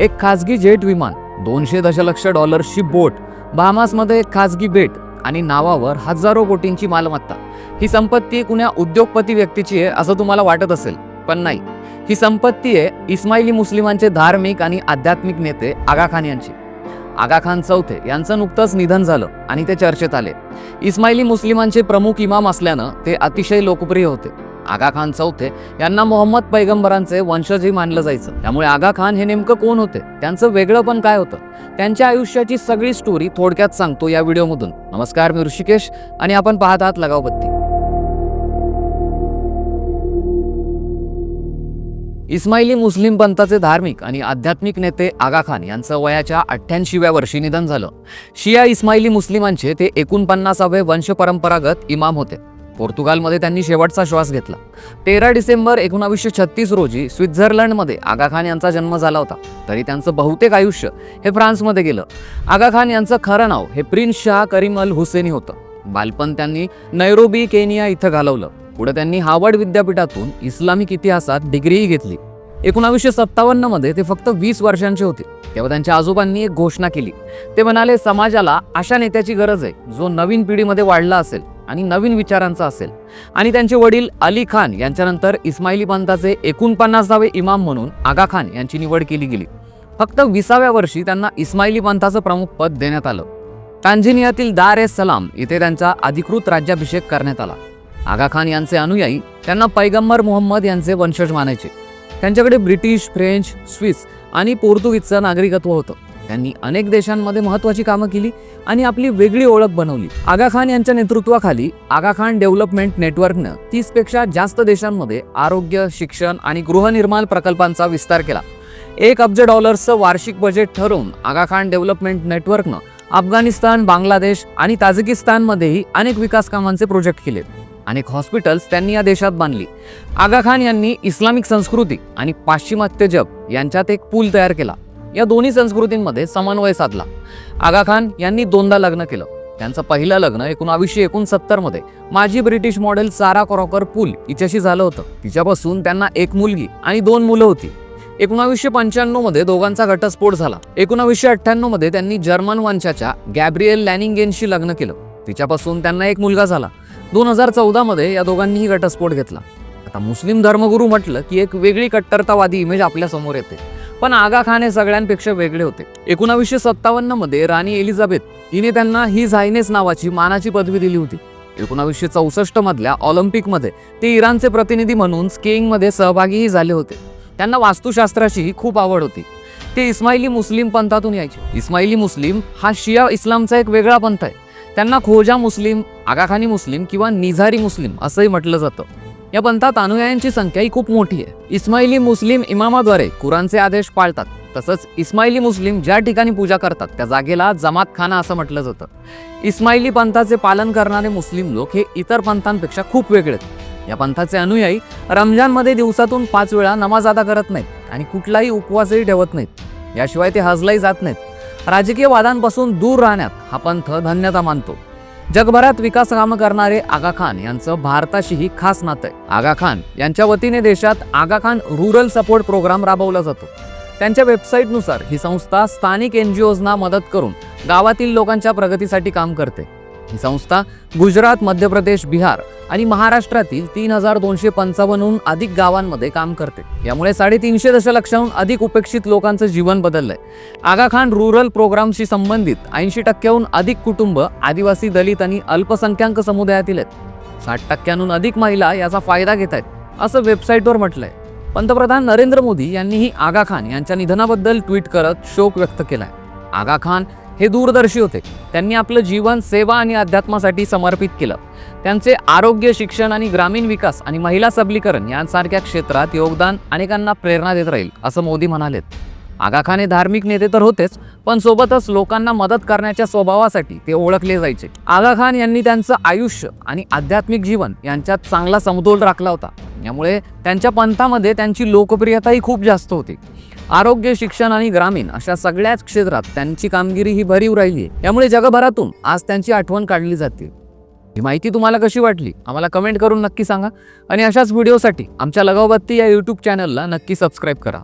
एक खाजगी जेट विमान दोनशे दशलक्ष डॉलर्सची बोट बहामासमध्ये एक खाजगी बेट आणि नावावर हजारो कोटींची मालमत्ता. ही संपत्ती कुण्या उद्योगपती व्यक्तीची आहे असं तुम्हाला वाटत असेल पण नाही. ही संपत्ती आहे इस्माइली मुस्लिमांचे धार्मिक आणि आध्यात्मिक नेते आगा खान यांची. आगा खान चौथे यांचं नुकतंच निधन झालं आणि ते चर्चेत आले. इस्माइली मुस्लिमांचे प्रमुख इमाम असल्यानं ते अतिशय लोकप्रिय होते. आगा खान चौथे यांना मोहम्मद पैगंबरांचे वंशजही मानलं जायचं. त्यामुळे आगा खान हे नेमकं कोण होते? त्यांचं वेगळं पण काय होतं? त्यांच्या आयुष्याची सगळी स्टोरी थोडक्यात सांगतो या व्हिडिओमधून. नमस्कार मी ऋषिकेश आणि आपण पाहत आहात लगावबत्ती इस्माइली मुस्लिम पंथाचे धार्मिक आणि आध्यात्मिक नेते आगा खान यांचं वयाच्या अठ्ठ्याऐंशीव्या वर्षी निधन झालं. शिया इस्माइली मुस्लिमांचे ते एकोणपन्नासावे वंशपरंपरागत इमाम होते. पोर्तुगालमध्ये त्यांनी शेवटचा श्वास घेतला. तेरा डिसेंबर एकोणावीसशे छत्तीस रोजी स्वित्झर्लंडमध्ये आगा खान यांचा जन्म झाला होता. तरी त्यांचं बहुतेक आयुष्य हे फ्रान्समध्ये गेलं. आगा खान यांचं खरं नाव हे prince Shah Karim Al Hussaini होतं. बालपण त्यांनी नैरोबी केनिया इथं घालवलं. पुढे त्यांनी हार्वर्ड विद्यापीठातून इस्लामिक इतिहासात डिग्रीही घेतली. एकोणावीसशे सत्तावन्नमध्ये ते फक्त वीस वर्षांचे होते. तेव्हा त्यांच्या आजोबांनी एक घोषणा केली. ते म्हणाले समाजाला अशा नेत्याची गरज आहे जो नवीन पिढीमध्ये वाढला असेल. आणि नवीन विचारांचा असेल. आणि त्यांचे वडील अली खान यांच्यानंतर इस्माइली पंथाचे एकोणपन्नासावे इमाम म्हणून आगा खान यांची निवड केली गेली. फक्त विसाव्या वर्षी त्यांना इस्माइली पंथाचं प्रमुख पद देण्यात आलं. टांझेनियातील दार ए सलाम इथे त्यांचा अधिकृत राज्याभिषेक करण्यात आला. आगा खान यांचे अनुयायी त्यांना पैगंबर मोहम्मद यांचे वंशज मानायचे. त्यांच्याकडे ब्रिटिश फ्रेंच स्विस आणि पोर्तुगीजचं नागरिकत्व होतं. त्यांनी अनेक देशांमध्ये महत्त्वाची कामं केली आणि आपली वेगळी ओळख बनवली. आगा खान यांच्या नेतृत्वाखाली आगा खान डेव्हलपमेंट नेटवर्कनं तीसपेक्षा जास्त देशांमध्ये आरोग्य शिक्षण आणि गृहनिर्माण प्रकल्पांचा विस्तार केला. एक अब्ज डॉलर्सचं वार्षिक बजेट ठरवून आगा खान डेव्हलपमेंट नेटवर्कनं अफगाणिस्तान बांगलादेश आणि ताजिकिस्तानमध्येही अनेक विकास कामांचे प्रोजेक्ट केले. अनेक हॉस्पिटल्स त्यांनी या देशात बांधली. आगा खान यांनी इस्लामिक संस्कृती आणि पाश्चिमात्य जग यांच्यात एक पूल तयार केला. या दोन्ही संस्कृतींमध्ये समन्वय साधला. आगा खान यांनी दोनदा लग्न केलं. त्यांचं पहिलं लग्न एकोणावीसशे एकोणसत्तरमध्ये माजी British model Sarah Croker Poole हिच्याशी झालं होतं. तिच्यापासून त्यांना एक मुलगी आणि दोन मुलं होती. एकोणावीसशे पंच्याण्णवमध्ये दोघांचा घटस्फोट झाला. एकोणावीसशे अठ्ठ्याण्णवमध्ये त्यांनी जर्मन वंशाच्या गॅब्रिएल लॅनिंगेनशी लग्न केलं. तिच्यापासून त्यांना एक मुलगा झाला. दोन हजार चौदा मध्ये या दोघांनीही घटस्फोट घेतला. आता मुस्लिम धर्मगुरू म्हटलं की एक वेगळी कट्टरतावादी इमेज आपल्यासमोर येते. पण आगा खान हे सगळ्यांपेक्षा वेगळे होते. एकोणावीसशे सत्तावन्नमध्ये राणी एलिझाबेथ हिने त्यांना ही झायनेस नावाची मानाची पदवी दिली होती. एकोणावीसशे चौसष्ट मधल्या ऑलिम्पिकमध्ये ते इराणचे प्रतिनिधी म्हणून स्केईंगमध्ये सहभागीही झाले होते. त्यांना वास्तुशास्त्राचीही खूप आवड होती. ते इस्माइली मुस्लिम पंथातून यायचे. इस्माइली मुस्लिम हा शिया इस्लामचा एक वेगळा पंथ आहे. त्यांना खोजा मुस्लिम आगाखानी मुस्लिम किंवा निझारी मुस्लिम असंही म्हटलं जातं. या पंथात अनुयायांची संख्या ही खूप मोठी आहे. इस्माइली मुस्लिम इमामाद्वारे कुराणचे आदेश पाळतात. तसंच इस्माइली मुस्लिम ज्या ठिकाणी पूजा करतात त्या जागेला जमात खाना असं म्हटलं जातं. इस्माइली पंथाचे पालन करणारे मुस्लिम लोक हे इतर पंथांपेक्षा खूप वेगळे आहेत. या पंथाचे अनुयायी रमजानमध्ये दिवसातून पाच वेळा नमाज अदा करत नाहीत आणि कुठलाही उपवासही ठेवत नाहीत. याशिवाय ते हजलाही जात नाहीत. राजकीय वादांपासून दूर राहण्यात हा पंथ धन्यता मानतो. जगभरात विकास कामं करणारे आगा खान यांचं भारताशीही खास नातं आहे. आगा खान यांच्या वतीने देशात Aga Khan Rural Support Programme राबवला जातो. त्यांच्या वेबसाईटनुसार ही संस्था स्थानिक एन जी ओजना मदत करून गावातील लोकांच्या प्रगतीसाठी काम करते. ही संस्था गुजरात मध्य प्रदेश बिहार आणि महाराष्ट्रातील तीन हजार दोनशे पंचावन्नहून अधिक गावांमध्ये काम करते. यामुळे साडेतीनशे दशलक्षाहून अधिक उपेक्षित लोकांचं जीवन बदललंय. आगा खान रुरल प्रोग्रामशी संबंधित ऐंशी टक्क्याहून अधिक कुटुंब आदिवासी दलित आणि अल्पसंख्याक समुदायातील आहेत. साठ टक्क्यांहून अधिक महिला याचा फायदा घेत आहेत असं वेबसाईटवर म्हटलंय. पंतप्रधान नरेंद्र मोदी यांनीही आगा खान यांच्या निधनाबद्दल ट्विट करत शोक व्यक्त केलाय. आगा खान हे दूरदर्शी होते. त्यांनी आपलं जीवन सेवा आणि अध्यात्मासाठी समर्पित केलं. त्यांचे आरोग्य शिक्षण आणि ग्रामीण विकास आणि महिला सबलीकरण यांसारख्या क्षेत्रात योगदान अनेकांना प्रेरणा देत राहील असं मोदी म्हणालेत. आगाखाने हे धार्मिक नेते तर होतेच पण सोबतच लोकांना मदत करण्याच्या स्वभावासाठी ते ओळखले जायचे. आगा खान यांनी त्यांचं आयुष्य आणि आध्यात्मिक जीवन यांच्यात चांगला समतोल राखला होता. यामुळे त्यांच्या पंथामध्ये त्यांची लोकप्रियताही खूप जास्त होती. आरोग्य शिक्षण आणि ग्रामीण अशा सगळ्याच क्षेत्रात त्यांची कामगिरी ही भरीव राहिली आहे. यामुळे जगभरातून आज त्यांची आठवण काढली जाते. ही माहिती तुम्हाला कशी वाटली? आम्हाला कमेंट करून नक्की सांगा. आणि अशाच व्हिडिओसाठी आमच्या लगावबत्ती या यूट्यूब चॅनलला नक्की सबस्क्राईब करा.